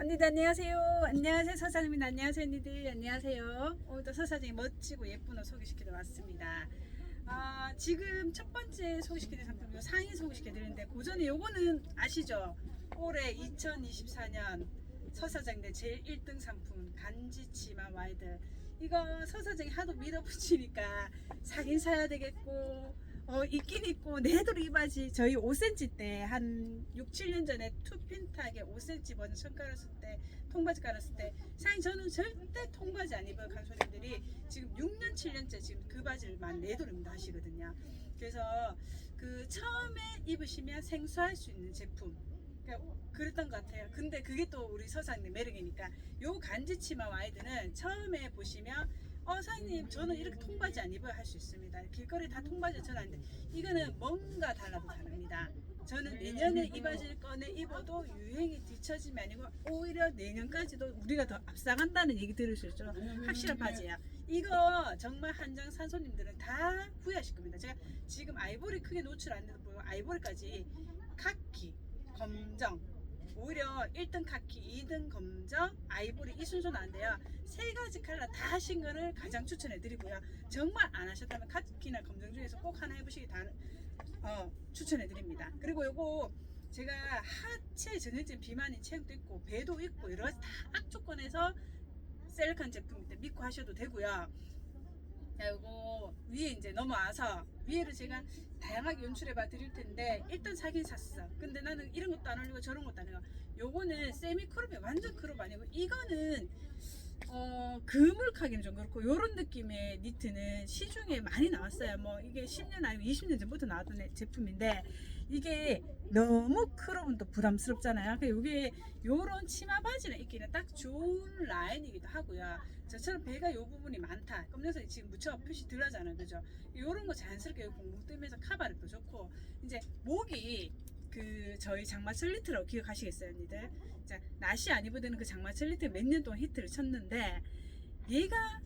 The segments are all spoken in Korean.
언니들 안녕하세요. 안녕하세요 서사장님 안녕하세요 언니들 안녕하세요. 오늘도 서사장이 멋지고 예쁜 옷 소개시키러 왔습니다. 아, 지금 첫 번째 소개시켜드린 상품 요 상의 소개시켜드리는데 그 전에 요거는 아시죠? 올해 2024년 서사장대 제일 1등 상품 간지 치마 와이드 이거 서사장이 하도 밀어붙이니까 사긴 사야 되겠고 어, 있긴 있고 내도록 이 바지. 저희 5cm 때 한 6, 7년 전에 투핀탁에 5cm 버전 천 깔았을 때 통바지 깔았을 때 사실 저는 절대 통바지 안 입어요 강소님들이. 지금 6년 7년째 지금 그 바지를만 내도록 하시거든요. 그래서 그 처음에 입으시면 생소할 수 있는 제품. 그러니까 그랬던 것 같아요. 근데 그게 또 우리 서사님 매력이니까. 요 간지 치마 와이드는 처음에 보시면 어 사장님 저는 이렇게 통바지 안 입어야 할수 있습니다. 길거리 다 통바지 돼. 이거는 뭔가 달라도 다릅니다. 저는 내년에 이 바지를 꺼내 입어도 유행이 뒤처짐이 아니고 오히려 내년까지도 우리가 더 앞서간다는 얘기 수 있죠. 확실한 바지야. 이거 정말 한정 산 손님들은 다 후회하실 겁니다. 제가 지금 아이보리 크게 노출 안 돼도 보이고 아이보리까지 카키 검정 오히려 1등 카키, 2등 검정, 아이보리 이 순서는 안 돼요. 세 가지 컬러 다 하신 거를 가장 추천해 드리고요. 정말 안 하셨다면 카키나 검정 중에서 꼭 하나 해보시기 다, 어, 추천해 드립니다. 그리고 요거 제가 하체 전형적인 비만인 체형도 있고 배도 있고 여러 가지 다 악조건에서 셀렉한 제품인데 믿고 하셔도 되고요. 자, 요거 위에 이제 넘어와서 위에를 제가 다양하게 연출해 봐 드릴 텐데 일단 사긴 샀어. 근데 나는 이런 것도 안 올리고 저런 것도 안 해요. 요거는 세미 크롭이 완전 크롭 아니고 이거는 어 그물카기는 좀 그렇고 요런 느낌의 니트는 시중에 많이 나왔어요. 뭐 이게 10년 아니고 20년 전부터 나왔던 애- 제품인데 이게 너무 크롭은 또 부담스럽잖아요. 그 요게 요런 치마 바지를 입기는 딱 좋은 라인이기도 하고요. 저처럼 배가 요 부분이 많다. 검정색이 지금 무쳐 표시 들어가잖아요. 그죠? 요런 거 자연스럽게 공공 뜨면서 카바력도 좋고 이제 목이 그 저희 장마 첼리트라고 기억하시겠어요, 언니들? 자, 나시 안 입어드는 그 장마 첼리트 몇 년 동안 히트를 쳤는데 얘가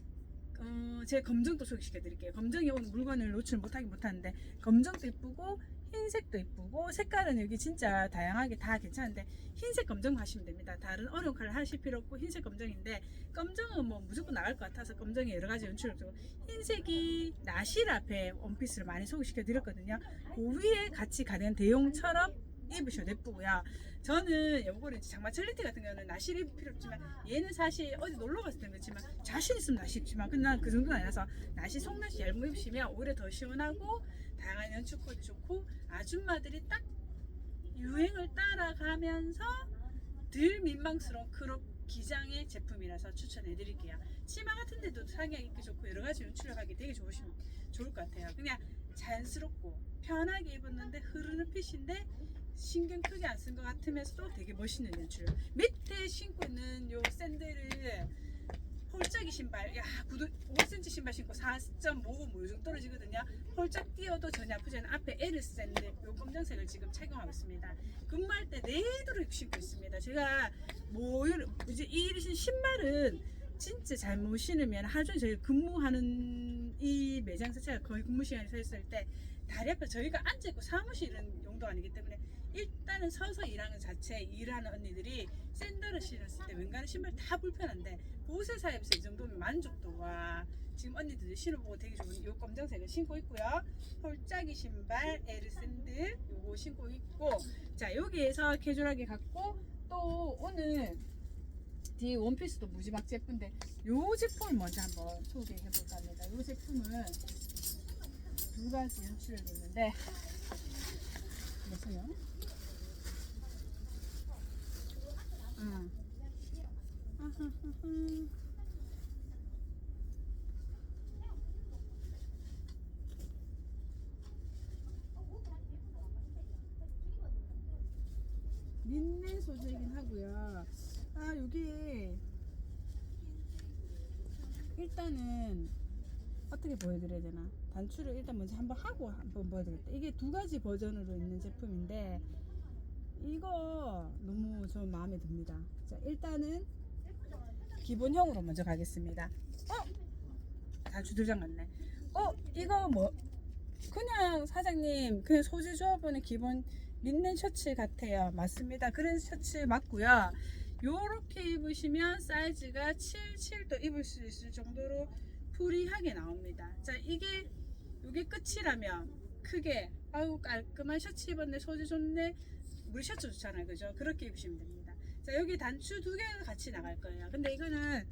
어, 제가 검정도 소개시켜 드릴게요. 검정이 오늘 물건을 노출 못하긴 못하는데 검정도 이쁘고 흰색도 이쁘고 색깔은 여기 진짜 다양하게 다 괜찮은데 흰색 검정 하시면 됩니다. 다른 어려운 컬러 하실 필요 없고 흰색 검정인데 검정은 뭐 무조건 나갈 것 같아서 검정에 여러 가지 연출을 주고 흰색이 나실 앞에 원피스를 많이 소개시켜 드렸거든요. 그 위에 같이 가는 대용처럼 입으셔도 예쁘고요. 저는 요거를 이제 장마 첼리티 같은 경우는 나실 입을 필요 없지만 얘는 사실 어디 놀러 갔을 때는 그렇지만 자신 있으면 나시 입지만 근데 난그 정도는 아니라서 나시 속나시 얇은 거 입으시면 오히려 더 시원하고 다양한 연출 코디 좋고 아줌마들이 딱 유행을 따라가면서 덜 민망스러운 크롭 기장의 제품이라서 추천해 드릴게요. 치마 같은 데도 상향 입기 좋고 여러 가지 연출을 하기 되게 좋으시면 좋을 것 같아요. 그냥 자연스럽고 편하게 입었는데 흐르는 핏인데 신경 크게 안 쓴 것 같으면서도 되게 멋있는 연출. 밑에 신고 있는 요 샌들을 홀짝이 신발, 야 구두 5cm 신발 신고 4.5뭐 요정 떨어지거든요. 홀짝 뛰어도 전혀 아프지 않은 앞에 L 샌들 요 검정색을 지금 착용하고 있습니다. 근무할 때 내도록 신고 있습니다. 제가 뭐 이제 이 신- 신발은 진짜 잘못 신으면 하루 종일 저희 근무하는 이 매장 자체가 거의 근무 시간이 서 있을 때 다리 앞에 저희가 앉아 있고 사무실은 용도가 아니기 때문에 일단은 서서 일하는 자체 일하는 언니들이 샌들을 신었을 때 웬간한 신발 다 불편한데 보세 사이에서 이 정도면 만족도와 지금 언니들이 신어보고 되게 좋은 이 검정색을 신고 있고요. 홀짝이 신발 에르 샌들 요거 신고 있고. 자 여기에서 캐주얼하게 갖고 또 오늘 뒤에 원피스도 무지막 예쁜데 요 제품을 먼저 한번 소개해 볼까 합니다. 요 제품은 두 가지 연출이 있는데. 보세요 응. 린넨 소재이긴 하고요. 아 여기 일단은 어떻게 보여드려야 되나? 단추를 일단 먼저 한번 하고 한번 보여드릴게요. 이게 두 가지 버전으로 있는 제품인데 이거 너무 저 마음에 듭니다. 자 일단은 기본형으로 먼저 가겠습니다. 어? 단추 두장 같네. 어? 이거 뭐 그냥 사장님 그냥 소재 조합원의 기본 린넨 셔츠 같아요. 맞습니다. 그런 셔츠 맞고요. 요렇게 입으시면 사이즈가 77도 입을 수 있을 정도로 프리하게 나옵니다. 자, 이게 요게 끝이라면 크게 아우 깔끔한 셔츠 입었네 소재 좋네 우리 셔츠 좋잖아요. 그죠? 그렇게 입으시면 됩니다. 자 여기 단추 두 개가 같이 나갈 거예요. 근데 이거는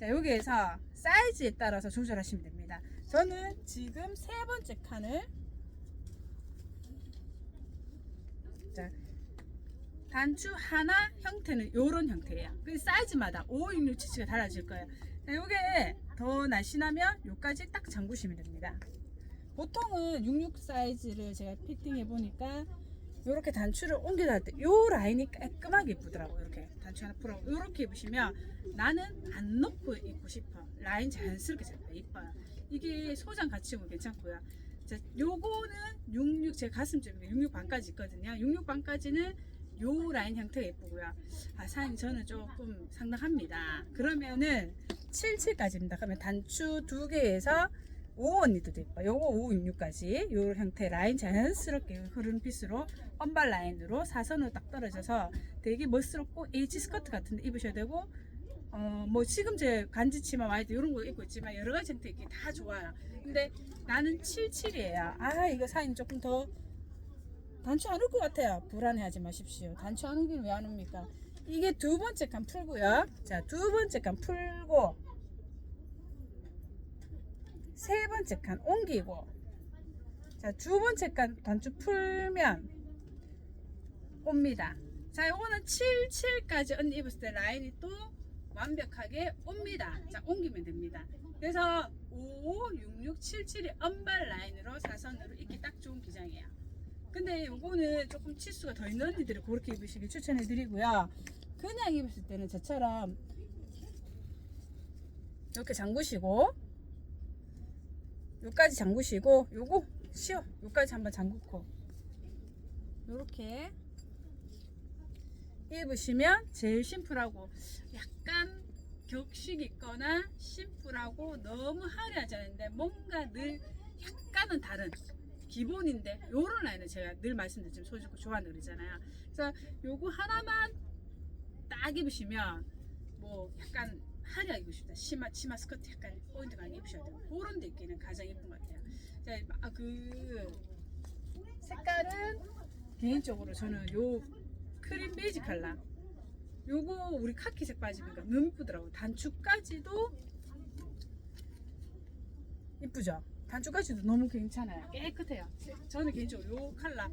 자 여기에서 사이즈에 따라서 조절하시면 됩니다. 저는 지금 세 번째 칸을 자 단추 하나 형태는 요런 형태예요. 그 사이즈마다 5, 6, 6, 7가 달라질 거예요. 자, 요게 더 날씬하면 요까지 딱 잠그시면 됩니다. 보통은 66 사이즈를 제가 피팅해 보니까 이렇게 단추를 옮겨 달때 요 라인이 깔끔하게 이쁘더라고요. 이렇게 단추 하나 풀어 이렇게 입으시면 나는 안 놓고 입고 싶어. 라인 자연스럽게 잡아 이뻐요. 이게 소장 같이 입으면 괜찮고요. 자, 요거는 66 제 가슴쯤 66 반까지 있거든요. 66 반까지는 요 라인 형태가 예쁘고요. 아, 사장님 저는 조금 상당합니다. 그러면은 77까지입니다. 그러면 단추 두 개에서 5 언니도 예뻐. 요거 5, 6, 6까지 요 형태 라인 자연스럽게 흐르는 핏으로 언발 라인으로 사선으로 딱 떨어져서 되게 멋스럽고 H 스커트 같은 데 입으셔야 되고 어 뭐 지금 제 간지 치마 와이드 이런 거 입고 있지만 여러 가지 형태 이게 다 좋아요. 근데 나는 77이에요. 아 이거 사인 조금 더 단추 안 올 것 같아요. 불안해하지 마십시오. 단추 안 오긴 왜 안 옵니까? 이게 두 번째 칸 풀고요. 자, 두 번째 칸 풀고 세 번째 칸 옮기고 자, 두 번째 칸 단추 풀면 옵니다. 자, 요거는 77까지 언니 입었을 때 라인이 또 완벽하게 옵니다. 자, 옮기면 됩니다. 그래서 5, 6, 6, 7, 7이 언발 라인으로 사선으로 입기 딱 좋은 기장이에요. 근데 요거는 조금 치수가 더 있는 언니들이 그렇게 입으시길 추천해 드리고요. 그냥 입었을 때는 저처럼 이렇게 잠그시고 요까지 잠그시고 요거 쉬어. 요까지 한번 잠그고. 요렇게. 입으시면 제일 심플하고 약간 격식 있거나 심플하고 너무 화려하지 않은데 뭔가 늘 약간은 다른 기본인데 요런 라인을 제가 늘 말씀드리지만 소주고 좋아하는 그러잖아요. 그래서 요거 하나만 딱 입으시면 뭐 치마, 치마 스커트 약간 포인트 강하게 입으셔야 되고 그런 데 입기는 가장 예쁜 것 같아요. 자, 아, 그 색깔은 개인적으로 저는 요 크림 베이지 컬러. 요거 우리 카키색 빠지니까 너무 이쁘더라고 단추까지도 이쁘죠? 단추까지도 너무 괜찮아요. 깨끗해요. 저는 개인적으로 요 컬러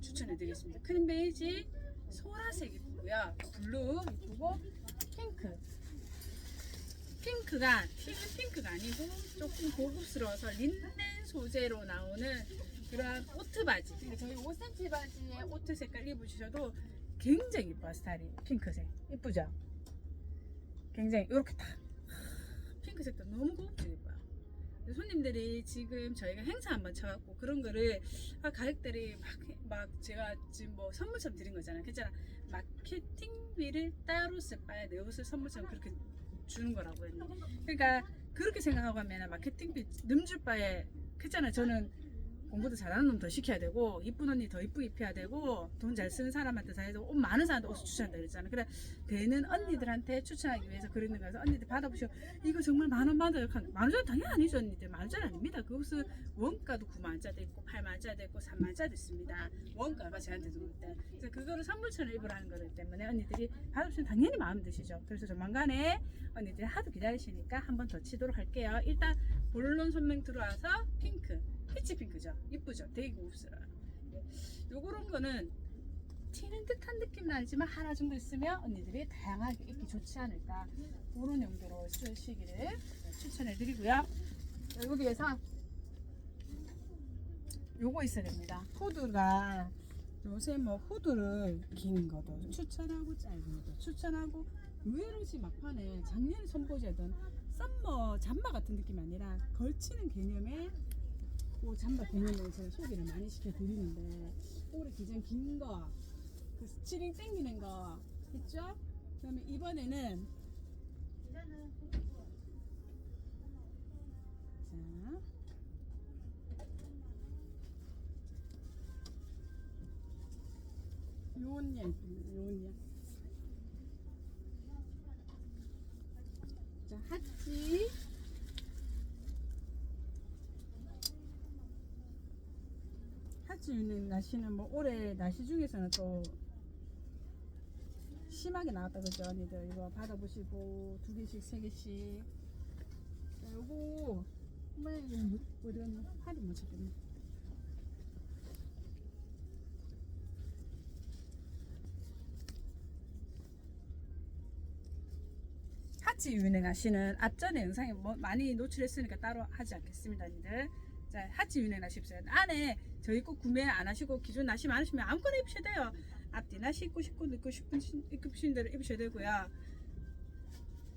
추천해 드리겠습니다. 크림 베이지 소라색 이쁘고요. 블루 이쁘고 핑크 핑크가 튀는 핑크가 아니고 조금 고급스러워서 린넨 소재로 나오는 그런 오트 바지. 저희 5cm 바지에 오트 색깔 입으셔도 굉장히 이뻐요 스타일이. 핑크색. 이쁘죠? 굉장히 이렇게 다. 핑크색도 너무 고급지게 이뻐요. 손님들이 지금 저희가 행사 한번 쳐갖고 그런 거를 아, 가격들이 막, 막 제가 지금 뭐 선물처럼 드린 거잖아요. 괜찮아. 마케팅비를 따로 쓸 바에 내 옷을 선물처럼 그렇게 주는 거라고 했는데. 그러니까 그렇게 생각하고 하면 마케팅비 넘줄 바에 그잖아요. 저는 공부도 잘하는 놈 더 시켜야 되고 이쁜 언니 더 이쁘게 입혀야 되고 돈 잘 쓰는 사람한테 다 해서 옷 많은 사람한테 옷을 추천한다 그랬잖아. 그래 되는 언니들한테 추천하기 위해서 그러는 거라서 언니들 받아보시고 이거 정말 만 원 받아요. 만원 당연히 아니죠 언니들. 만원 아닙니다. 그 옷은 원가도 9만원짜리 있고 8만원짜리 있고 3만원짜리 있습니다. 원가가 저한테 들어올 때 그래서 그거를 선물처럼 입으라는 거기 때문에 언니들이 받아보시면 당연히 마음 드시죠. 그래서 조만간에 언니들이 하도 기다리시니까 한 번 더 치도록 할게요. 일단 본론 선명 들어와서 핑크 피치 핑크죠? 이쁘죠? 되게 고급스러워요. 네. 요런 거는 튀는 듯한 느낌은 아니지만 하나 정도 있으면 언니들이 다양하게 입기 좋지 않을까. 그런 용도로 쓰시기를 추천해 드리고요. 여기에서 요거 있어야 됩니다. 후드가 요새 뭐 후드를 긴 것도 추천하고 짧은 것도 추천하고 의외로 지금 막판에 작년에 선보자던 썸머 잠바 같은 느낌이 아니라 걸치는 개념의 그 잠바 개념으로 제가 소개를 많이 시켜드리는데 올해 기장 긴 거, 그 스트링 땡기는 거 했죠? 그다음에 이번에는 자 요언니 요언니 자, 하치. 하치 유는 날씨는 뭐 올해 날씨 중에서는 또 심하게 나왔다 그죠 언니들. 이거 받아보시고 두 개씩 세 개씩. 자 요거 엄마 이거 뭐- 어디 갔나? 팔이 못 찾겠네. 하치 유행하시는 앞전에 영상에 뭐 많이 노출했으니까 따로 하지 않겠습니다, 언니들. 자, 하치 유행하십시오. 안에 저희 거 구매 안 하시고 기존 나시 많으시면 아무거나 입으셔도 돼요. 앞뒤 나시 입고 싶고 입고 싶은 싶은 대로 입으셔도 되고요.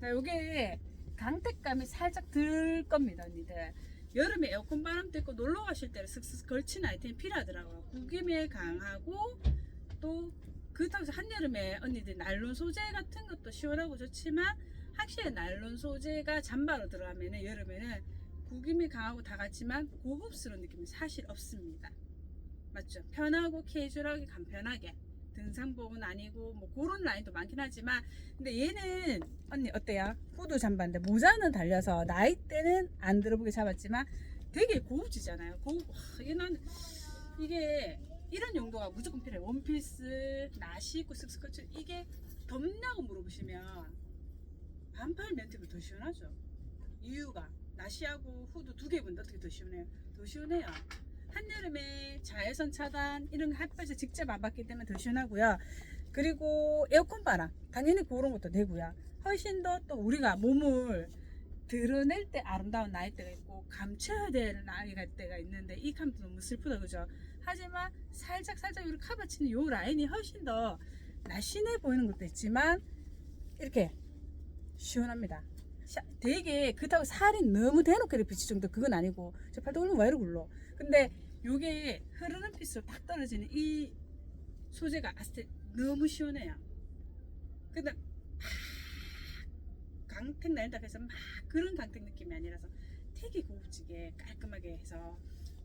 자, 요게 강택감이 살짝 들 겁니다, 언니들. 여름에 에어컨 바람도 있고 놀러 가실 때 슥슥 걸치는 아이템이 필요하더라고요. 구김에 강하고 또 그렇다고 해서 한여름에 언니들 나일론 소재 같은 것도 시원하고 좋지만 확실히 나일론 소재가 잠바로 들어가면은 여름에는 구김이 강하고 다 같지만 고급스러운 느낌이 사실 없습니다. 맞죠? 편하고 캐주얼하게 간편하게 등산복은 아니고 뭐 그런 라인도 많긴 하지만 근데 얘는 언니 어때요? 후드 잠바인데 모자는 달려서 나이 때는 안 들어보게 잡았지만 되게 고급지잖아요. 고급 와, 이게 난 이게 이런 용도가 무조건 필요해요. 원피스, 나시 입고 쓱쓱 걸쳐 이게 덥냐고 물어보시면 반팔 멘트가 더 시원하죠. 이유가 나시하고 후드 두 개 입는데 어떻게 더 시원해요? 더 시원해요. 한여름에 자외선 차단 이런 거 햇볕에 직접 안 받기 때문에 더 시원하고요. 그리고 에어컨 바람 당연히 그런 것도 되고요. 훨씬 더 또 우리가 몸을 드러낼 때 아름다운 나이 때가 있고 감춰야 될 나이가 때가 있는데 이 감도 너무 슬프다 그죠? 하지만 살짝 살짝 이렇게 커버치는 요 라인이 훨씬 더 날씬해 보이는 것도 있지만 이렇게 시원합니다. 샤- 되게 그렇다고 살이 너무 대놓고 이렇게 비칠 정도 그건 아니고 저 팔도 오늘 왜 이렇게 굴러? 근데 요게 흐르는 핏으로 딱 떨어지는 이 소재가 때 너무 시원해요. 근데 막 강택 날다 해서 막 그런 강택 느낌이 아니라서 되게 고급지게 깔끔하게 해서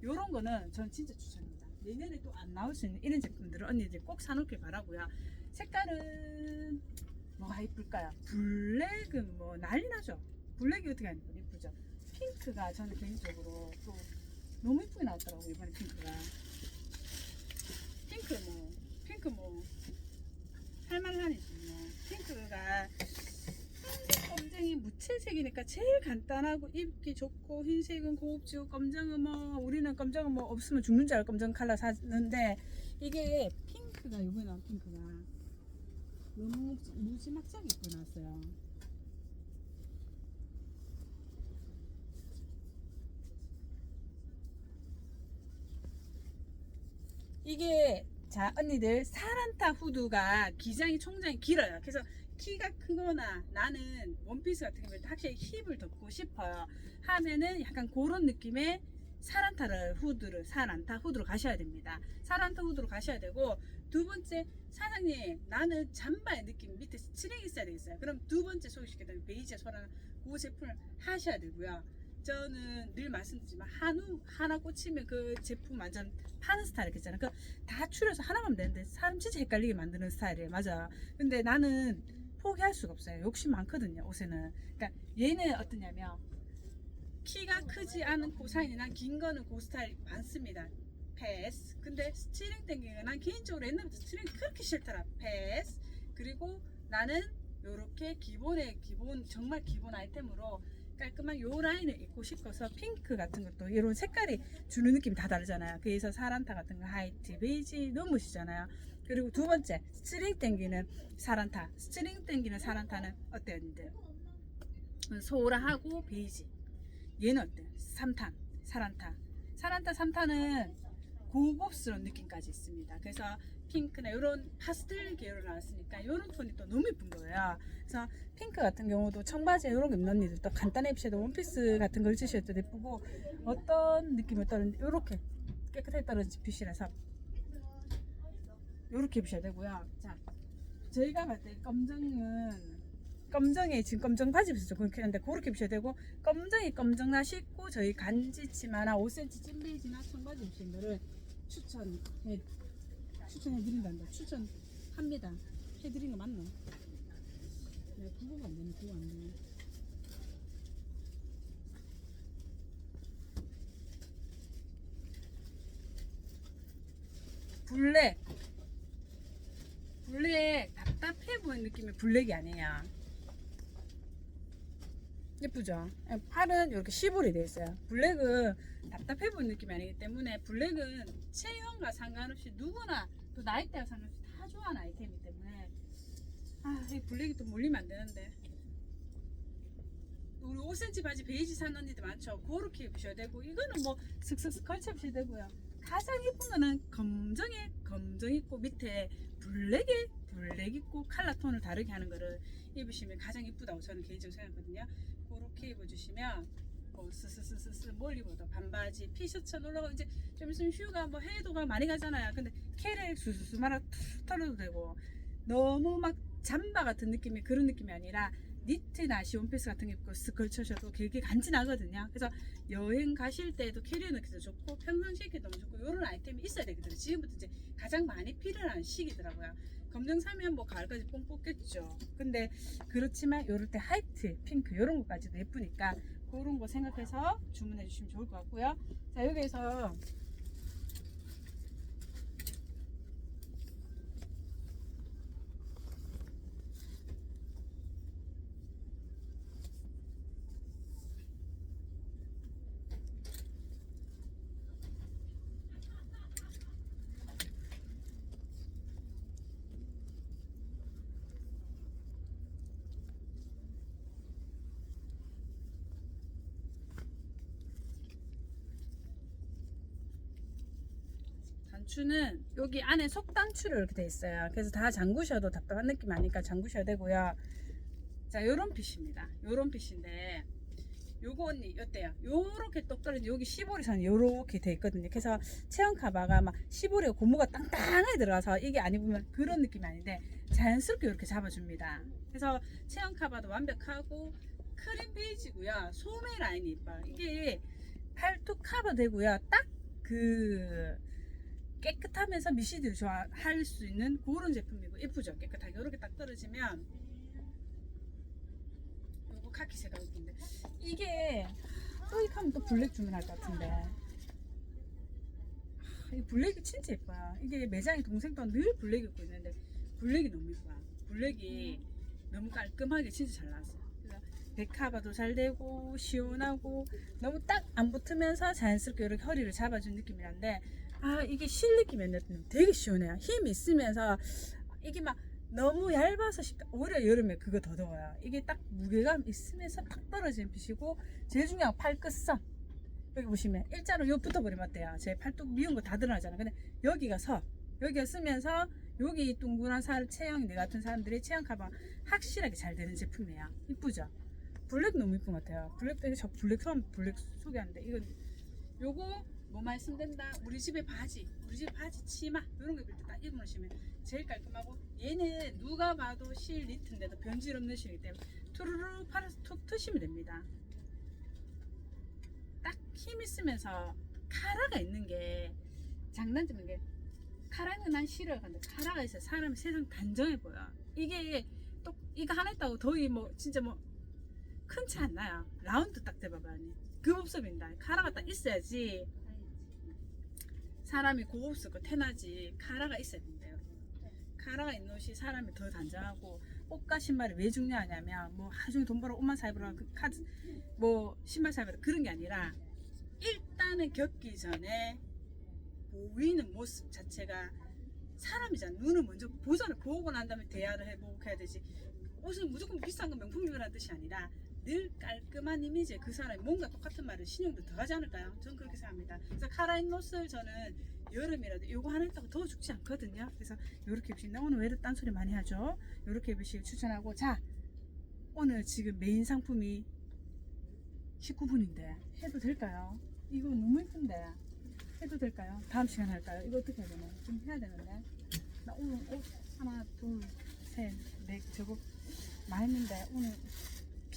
요런 거는 전 진짜 추천합니다. 내년에 또 안 나올 수 있는 이런 제품들은 언니들 꼭 사놓길 바라고요. 색깔은 뭐가 이쁠까요? 블랙은 뭐 난리 나죠. 블랙이 어떻게 하니까 이쁘죠. 핑크가 저는 개인적으로 또 너무 이쁘게 나왔더라고요 이번에 핑크가. 핑크 뭐 핑크 뭐 할만하니지 뭐 핑크가 검정이 무채색이니까 제일 간단하고 입기 좋고 흰색은 고급지고 검정은 뭐 우리는 검정은 뭐 없으면 죽는 줄 알고 검정 컬러 사는데 이게 핑크가 요번에 나온 핑크가 너무 무지막지하게 입고 나왔어요. 이게 자 언니들 사란타 후드가 기장이 총장이 길어요. 그래서 키가 크거나 나는 원피스 같은 경우에 확실히 힙을 덮고 싶어요. 하면은 약간 그런 느낌의 사란타를 후드를 사란타 후드로 가셔야 됩니다. 사란타 후드로 가셔야 되고 두 번째 사장님 나는 잠바의 느낌 밑에 스트링 있어야 되겠어요. 그럼 두 번째 소개시켜드린 베이지 소라는 그 제품을 하셔야 되고요. 저는 늘 말씀드리지만 한우 하나 꽂히면 그 제품 완전 파는 스타일 있잖아요. 그다 추려서 하나만 되는데 사람 진짜 헷갈리게 만드는 스타일이에요. 맞아. 근데 나는 포기할 수가 없어요. 욕심 많거든요. 옷에는. 그러니까 얘는 어떠냐면 키가 크지 않은 그 사이나 긴 거는 그 스타일 많습니다. 패스. 근데 스트링 땡기는 난 개인적으로 옛날부터 스트링 그렇게 싫더라. 패스. 그리고 나는 요렇게 기본의 기본 정말 기본 아이템으로 깔끔한 요 라인을 입고 싶어서 핑크 같은 것도 이런 색깔이 주는 느낌이 다 다르잖아요. 그래서 사란타 같은 거 하이트, 베이지 너무 멋있잖아요. 그리고 두 번째 스트링 땡기는 사란타, 스트링 땡기는 사란타는 어때요, 니들? 소라하고 베이지. 얘는 어때요? 삼탄, 사란타. 사란타 3탄은 고급스러운 느낌까지 있습니다. 그래서 핑크나 이런 파스텔 계열로 나왔으니까 이런 톤이 또 너무 예쁜 거예요. 그래서 핑크 같은 경우도 청바지에 이런 거 입는 언니들도 간단히 입으셔도 원피스 같은 걸 입으셔도 예쁘고 어떤 느낌을 떨는데 이렇게 깨끗하게 떨어진 핏이라서 이렇게 입으셔야 되고요. 자, 저희가 봤을 때 검정은 검정에 지금 검정 바지 입으셔서 그렇게 하는데 그렇게 입으셔야 되고 검정이 검정나 신고 저희 간지 치마나 5cm 찐베이지나 청바지 입으신 거를 추천해 추천해 드린다 추천합니다. 해 드린 거 맞나? 내가 구호가 안 되네. 구호 안 되네. 블랙 블랙 답답해 보이는 느낌의 블랙이 아니야 예쁘죠 팔은 이렇게 시볼이 되어 있어요 블랙은 답답해 보이는 느낌이 아니기 때문에 블랙은 체형과 상관없이 누구나 또 나이대와 상관없이 다 좋아하는 아이템이기 때문에 아 이 블랙이 또 몰리면 안 되는데. 우리 5cm 바지 베이지 산 언니들 많죠? 그렇게 입으셔야 되고 이거는 뭐 슥슥슥 걸쳐 입으셔야 되고요. 가장 예쁜 거는 검정에 검정 있고 밑에 블랙에 블랙 있고 칼라 톤을 다르게 하는 거를 입으시면 가장 예쁘다고 저는 개인적으로 생각하거든요. 그렇게 입어주시면 뭐 스스스스스 멀리 보다 반바지 피셔츠 놀러가 이제 좀 있으면 휴가 뭐 해외도가 많이 가잖아요. 근데 캐릭 수수수 말아 툭 털어도 되고 너무 막 잠바 같은 느낌의 그런 느낌이 아니라 니트 나 시 원피스 같은 게 입고 쓱 걸쳐셔도 되게 간지나거든요. 그래서 여행 가실 때도 캐리어 넣기도 좋고 평상시에 입기 너무 좋고 이런 아이템이 있어야 되거든요. 지금부터 이제 가장 많이 필요한 시기더라고요. 검정 사면 뭐 가을까지 뽕 뽑겠죠. 근데 그렇지만 이럴 때 하이트 핑크 이런 것까지도 예쁘니까 그런 거 생각해서 주문해 주시면 좋을 것 같고요. 자 여기에서 단추는 여기 안에 속 단추로 이렇게 돼 있어요. 그래서 다 잠그셔도 답답한 느낌 아니까 잠그셔야 되고요. 자, 요런 핏입니다. 요런 핏인데 요거 언니 어때요? 요렇게 똑 떨어진 여기 시보리선 요렇게 돼 있거든요. 그래서 체형 카바가 막 시보리가 고무가 땅땅하게 들어가서 이게 안 입으면 그런 느낌이 아닌데 자연스럽게 이렇게 잡아줍니다. 그래서 체형 카바도 완벽하고 크림 베이지고요. 소매 라인이 이뻐요. 이게 팔뚝 커버 되고요. 딱그 깨끗하면서 미시드를 좋아할 수 있는 그런 제품이고 예쁘죠? 깨끗하게. 이렇게 딱 떨어지면 요거 카키 색깔 예쁜데. 이게 또이하면 또 블랙 주문할 것 같은데. 하, 이 블랙이 진짜 예뻐요. 이게 매장에 동생도 늘 블랙 입고 있는데 블랙이 너무 예뻐요. 블랙이 너무 깔끔하게 진짜 잘 나왔어요. 백카바도 잘 되고 시원하고 너무 딱 안 붙으면서 자연스럽게 이렇게 허리를 잡아준 느낌이란데 아 이게 실 느낌이 되게 시원해요. 힘이 있으면서 이게 막 너무 얇아서 쉽다. 오히려 여름에 그거 더 더워요. 이게 딱 무게감 있으면서 탁 떨어지는 핏이고 제일 중요한 건 팔끝선. 여기 보시면 일자로 요 붙어버리면 어때요? 제 팔뚝 미운 거 다 드러나잖아요. 근데 여기가 서 여기가 쓰면서 여기 둥근한 살 체형 내 같은 사람들이 체형 커버 확실하게 잘 되는 제품이에요. 이쁘죠? 블랙 너무 이쁜 것 같아요. 블랙 때문에 저 블랙 처음 블랙 소개하는데 이건 요거 뭐 말씀 된다. 우리 집에 바지 우리 집 바지 치마 이런 거 입을 때 딱 입으시면 제일 깔끔하고 얘는 누가 봐도 실 니트인데도 변질 없는 실이기 때문에 투루루 팔아서 툭 트시면 됩니다. 딱 힘 있으면서 카라가 있는 게 장단점인 게 카라는 난 싫어요. 근데 카라가 있어야 사람이 세상 단정해 보여. 이게 또 이거 하나 있다고 더위 뭐 진짜 뭐큰차안 나요? 라운드 딱 대봐봐 언니. 급업sob입니다. 카라가 딱 있어야지 사람이 고급스럽고 태나지 카라가 있어야 된대요. 카라가 있는 옷이 사람이 더 단정하고 옷과 신발이 왜 중요하냐면 뭐 하중에 돈 벌어 옷만 사입으라 그 카드 뭐 신발 사입으라 그런 게 아니라 일단은 겪기 전에 보이는 모습 자체가 사람이잖아. 눈을 먼저 보잖아. 보고 난 다음에 대화를 해보고 해야 되지. 옷은 무조건 비싼 거 명품이라는 뜻이 아니라 늘 깔끔한 이미지에 그 사람이 뭔가 똑같은 말을 신용도 더 하지 않을까요? 저는 그렇게 생각합니다. 그래서 카라인 옷을 저는 여름이라도 이거 하나 있다고 더워 죽지 않거든요. 그래서 이렇게 입으시면 오늘 왜 이렇게 딴소리 많이 하죠? 이렇게 입으시길 추천하고 자 오늘 지금 메인 상품이 19분인데 해도 될까요? 이거 너무 예쁜데 해도 될까요? 다음 시간 할까요? 이거 어떻게 해야 되나? 좀 해야 되는데 나 오늘 옷 하나 둘 셋 넷 저거 많이 했는데 오늘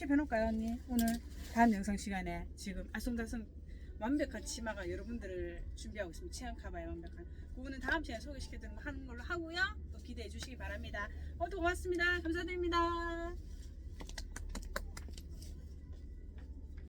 키 해놓을까요 언니? 오늘 다음 영상 시간에 지금 아송다송 완벽한 치마가 여러분들을 준비하고 있습니다. 체형 카바의 완벽한. 그거는 다음 시간에 소개시켜드리는 거 하는 걸로 하고요. 또 기대해 주시기 바랍니다. 오늘 고맙습니다. 감사드립니다.